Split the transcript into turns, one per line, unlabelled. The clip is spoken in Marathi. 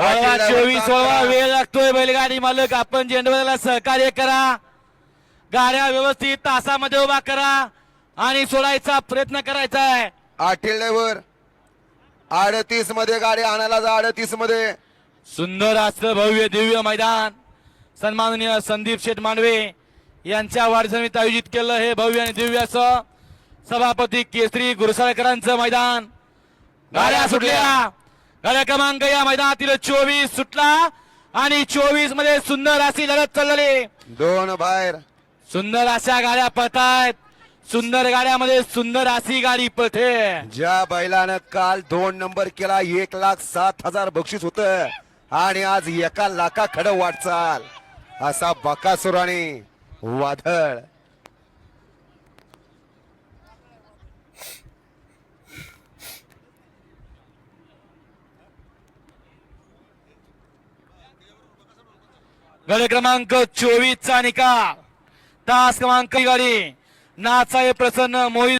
वळवा चोवीस वळवा वेळ लागतोय बैलगाडी मालक. आपण झेंडवला सहकार्य करा. गाड्या व्यवस्थित तासामध्ये उभा करा. आणि सोडायचा प्रयत्न करायचा आहे.
आठेड्यावर अडतीसमध्ये गाडी आणायला जा अडतीसमध्ये
सुंदर असं भव्य दिव्य मैदान. सन्माननीय संदीप शेठ मांडवे यांच्या वाढजमीत आयोजित केलं हे भव्य आणि दिव्य असं. सभापती केसरी गुरसाळकरांचं मैदान. गाड्या सुटल्या. गाड्या क्रमांक या मैदानातील चोवीस सुटला आणि चोवीसमध्ये सुंदर अशी लढत चाललेली.
दोन बाहेर.
सुंदर अशा गाड्या पळतायत. सुंदर गाड्यामध्ये सुंदर अशी गाडी पळते.
ज्या बैलानं काल दोन नंबर केला एक लाख सात हजार बक्षीस होत. आणि आज एका लाखा खडं वाटचाल. असा बकासूर आणि वादळ.
गड क्रमांक चोवीस चा निकाल. तास क्रमांक गाडी नाचाय प्रसन्न मोहित